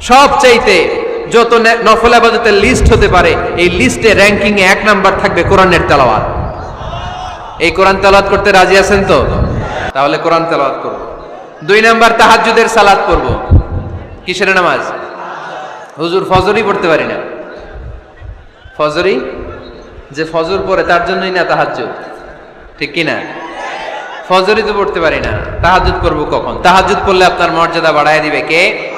সবচাইতে যত নে- নফল আবাদতের লিস্ট হতে পারে, এই লিস্টে র্যাঙ্কিং এ এক নাম্বার থাকবে কোরআনের তেলাওয়াত। এই কোরআন তেলাওয়াত করতে রাজি আছেন তো? তাহলে কোরআন তেলাওয়াত করব। দুই নাম্বার তাহাজ্জুদের সালাত করব কিসের নামাজ? হুজুর ফজরই পড়তে পারি না। ফজরই? যে ফজর পড়ে তার জন্যই না তাহাজ্জুদ। ঠিক কি না ফজরই তো পড়তে পারি না। তাহাজ্জুদ করব কখন? তাহাজ্জুদ পড়লে আপনার মর্যাদা বাড়ায় দিবে কে?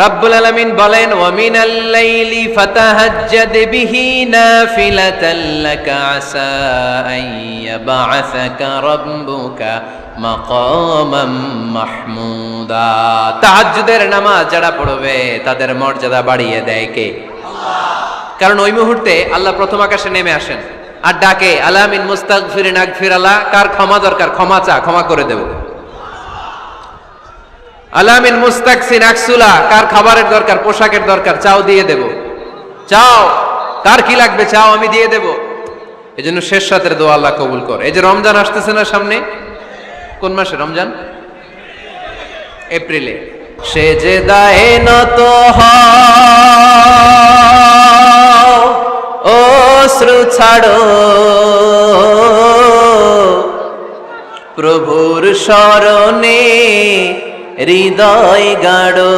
রব্বুল আলামিন বলেন ওয়া মিনাল লাইলি ফাতাহাজ্জাদ বিহি নাফিলাতাল লাকা আসা আন ইয়াবআসাকা রাব্বুকা মাকামাম মাহমুদা। তাহাজ্জুদের নামাজ যারা পড়বে তাদের মর্যাদা বাড়িয়ে দেয় কে? কারণ ওই মুহূর্তে আল্লাহ প্রথম আকাশে নেমে আসেন আর ডাকে আলামিন মুস্তাগফিরিন আগফির আল্লাহ কার ক্ষমা দরকার? ক্ষমা চা ক্ষমা করে দেব। আলামিন মুস্তাকসিন আকসুলা কার খাবারের দরকার পোশাকের দরকার চাও দিয়ে দেব। চাও কার কি লাগবে চাও আমি দিয়ে দেব। এই জন্য শেষ রাতের দোয়া আল্লাহ কবুল কর। এই যে রমজান আসতেছে না সামনে? কোন মাসে রমজান? এপ্রিলে। সে যে দায়ে নত হও, অশ্রু ছাড়ো। প্রভুর স্মরণে হৃদয় গাড়ো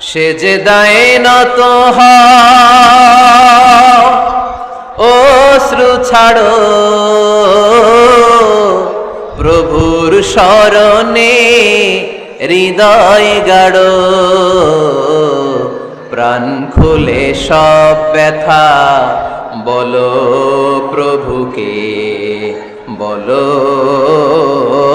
সে যে দায়ে নত ছাড়ো। প্রভুর স্মরণে হৃদয় গাড়ো প্রাণ খুলে সব ব্যথা। বলো প্রভুকে, বলো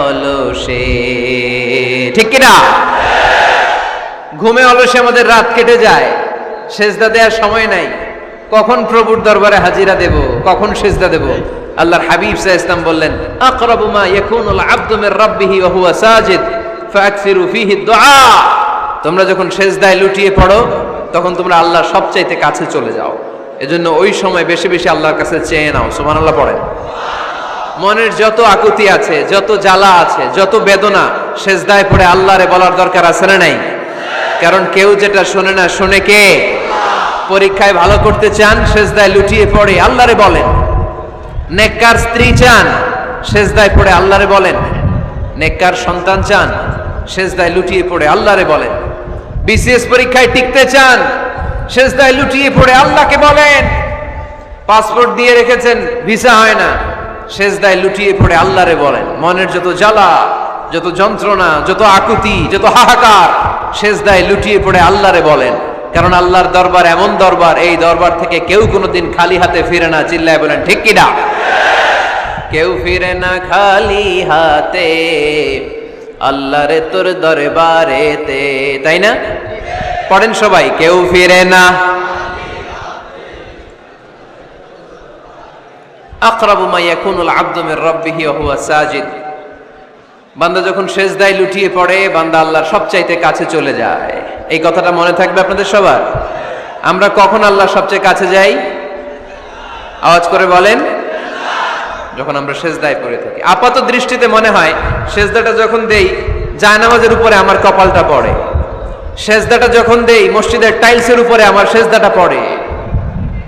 অলসে। ঠিক কিনা? ঘুমে অলসে আমাদের রাত কেটে যায়, সেজদা দেওয়ার সময় নাই। কখন প্রভুর দরবারে হাজিরা দেব, কখন সেজদা দেব? আল্লাহর হাবিব সাহ ইসলাম বললেন, আকরাবু ইয়াকুনুল আবদু রাব্বিহি ওয়া হুয়া সাজিদ ফাকসিরু ফীহি দুআ। তোমরা যখন সেজদায় লুটিয়ে পড়ো, তখন তোমরা আল্লাহর সবচাইতে কাছে চলে যাও। এজন্য ওই সময় বেশি বেশি আল্লাহর কাছে চেয়ে নাও। সুবহানাল্লাহ পড়েন। মনের যত আকুতি আছে, যত জ্বালা আছে, যত বেদনা সেজদায় পড়ে আল্লাহরে বলার দরকার আছে না নাই? কারণ কেউ যেটা শোনে না, শোনে কে? পরীক্ষায় ভালো করতে চান, সেজদায় লুটিয়ে পড়ে, আল্লাহরে বলেন। নেককার স্ত্রী চান, সেজদায় পড়ে আল্লাহরে বলেন। নেককার সন্তান চান, সেজদায় লুটিয়ে পড়ে আল্লাহরে বলেন। বিসিএস পরীক্ষায় টিকতে চান, সেজদায় লুটিয়ে পড়ে আল্লাহকে বলেন। পাসপোর্ট দিয়ে রেখেছেন, ভিসা হয় না। সেজদায় লুটিয়ে পড়ে আল্লাহরে বলেন, মনের যত জ্বালা, যত যন্ত্রণা, যত আকুতি, যত হাহাকার, সেজদায় লুটিয়ে পড়ে আল্লাহরে বলেন। কারণ আল্লাহর দরবার এমন দরবার, এই দরবার থেকে কেউ কোনোদিন খালি হাতে ফিরে না, চিল্লায় বলেন, ঠিক কিনা কেউ ফিরে না খালি হাতে, আল্লাহরে তোর দরবারেতে, তাই না? পড়েন সবাই, কেউ ফিরে না আকরাবু মা ইয়াকুনুল আবদু মির রাব্বিহি হুয়া সাজিদ। বান্দা যখন সেজদায় লুটিয়ে পড়ে, বান্দা আল্লাহর সবচাইতে কাছে চলে যায়। এই কথাটা মনে থাকবে আপনাদের সবার? আমরা কখন আল্লাহর সবচেয়ে কাছে যাই? আওয়াজ করে বলেন। যখন আমরা সেজদায় পড়ে থাকি। আপাত দৃষ্টিতে মনে হয়, সেজদাটা যখন দেই, জায়নামাজের উপরে আমার কপালটা পড়ে। সেজদাটা যখন দেই, মসজিদের টাইলসের উপরে আমার সেজদাটা পড়ে।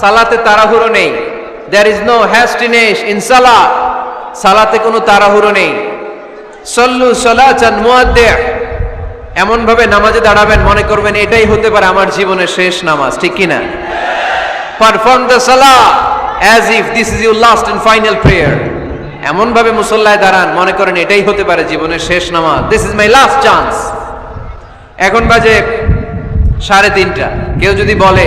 সালাতে তাড়াহুড়ো নেই। There is no hastiness in সালা সালাতে কোনো তাড়াহুড়ো নেই। সল্লু সলাচান মুয়াদ্দে এমন ভাবে নামাজে দাঁড়াবেন, মনে করবেন এটাই হতে পারে আমার জীবনের শেষ নামাজ, ঠিক কি না পারফর্ম দ্য সালা as if this is your last and final prayer এমন ভাবে মুসল্লায় দাঁড়ান, মনে করেন এটাই হতে পারে জীবনের শেষ নামাজ। This is my last chance এখন বাজে সাড়ে তিনটা। কেউ যদি বলে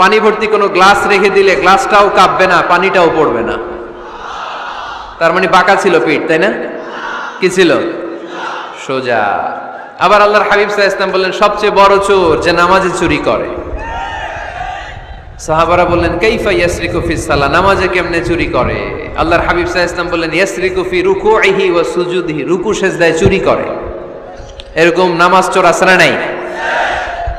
পানি ভর্তি কোনো গ্লাস রেখে দিলে গ্লাসটাও কাঁপবে না, পানিটাও পড়বে না। তার মানে বাঁকা ছিল পিঠ, তাই না? কি ছিল? সোজা। আবার আল্লাহর হাবিব সাহা ইসলাম বললেন, সবচেয়ে বড় চোর যে নামাজে চুরি করে। সাহাবারা বললেন, কাইফা ইয়াসরিকু ফি সালা নামাজে কেমনে চুরি করে? আল্লাহর হাবিব সাহা ইসলাম বললেন, ইয়াসরিকু রুকু রুকুইহি ও সুজুদিহি। রুকু সেজদায় চুরি করে। এরকম নামাজ চোর আসরা নাই?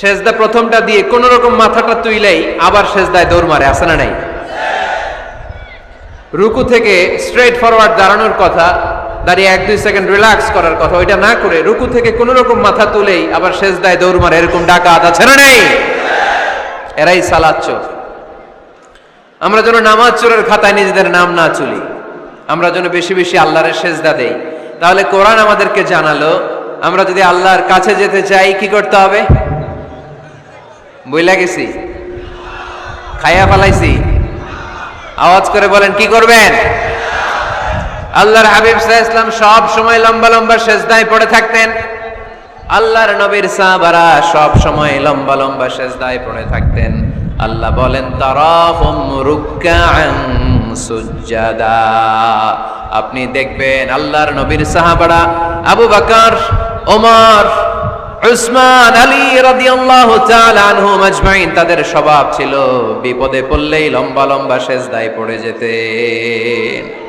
সেজদা প্রথমটা দিয়ে কোন রকম মাথাটা তুইলেই আবার সেজদায় দৌড় মারে আসে না নাই? রুকু থেকে স্ট্রেট ফরওয়ার্ড দাঁড়ানোর কথা, দাঁড়িয়ে এক দুই সেকেন্ড রিল্যাক্স করার কথা, ওইটা না করে রুকু থেকে কোন রকম মাথা তুলেই আবার সেজদায় দৌড় মারে, এরকম ডাকাত আছে না নেই? এরাই সালাদ চোর। আমরা যেন নামাজ চোরের খাতায় নিজেদের নাম না চুলি আমরা যেন বেশি বেশি আল্লাহরের সেজদা দেই। তাহলে কোরআন আমাদেরকে জানালো, আমরা যদি আল্লাহর কাছে যেতে চাই, কি করতে হবে? বইলা গেছি। খাইয়া ফালাইছি। আওয়াজ করে বলেন, কি করবেন? আল্লাহর হাবিব সাহা ইসলাম সব সময় লম্বা লম্বা সেজদায় পড়ে থাকতেন। আল্লাহর নবীর সাহাবারা সব সময় লম্বা লম্বা সেজদায় পড়ে থাকতেন। আল্লাহ বলেন, তারাহুম রুকআন সুজ্জাদা। আপনি দেখবেন আল্লাহর নবীর সাহাবারা আবু বকর, ওমর উসমান আলী রাদিয়াল্লাহু তাআলা আনহুম আজমাইন তাদের স্বভাব ছিল, বিপদে পড়লেই লম্বা লম্বা সেজদায় পড়ে যেতেন।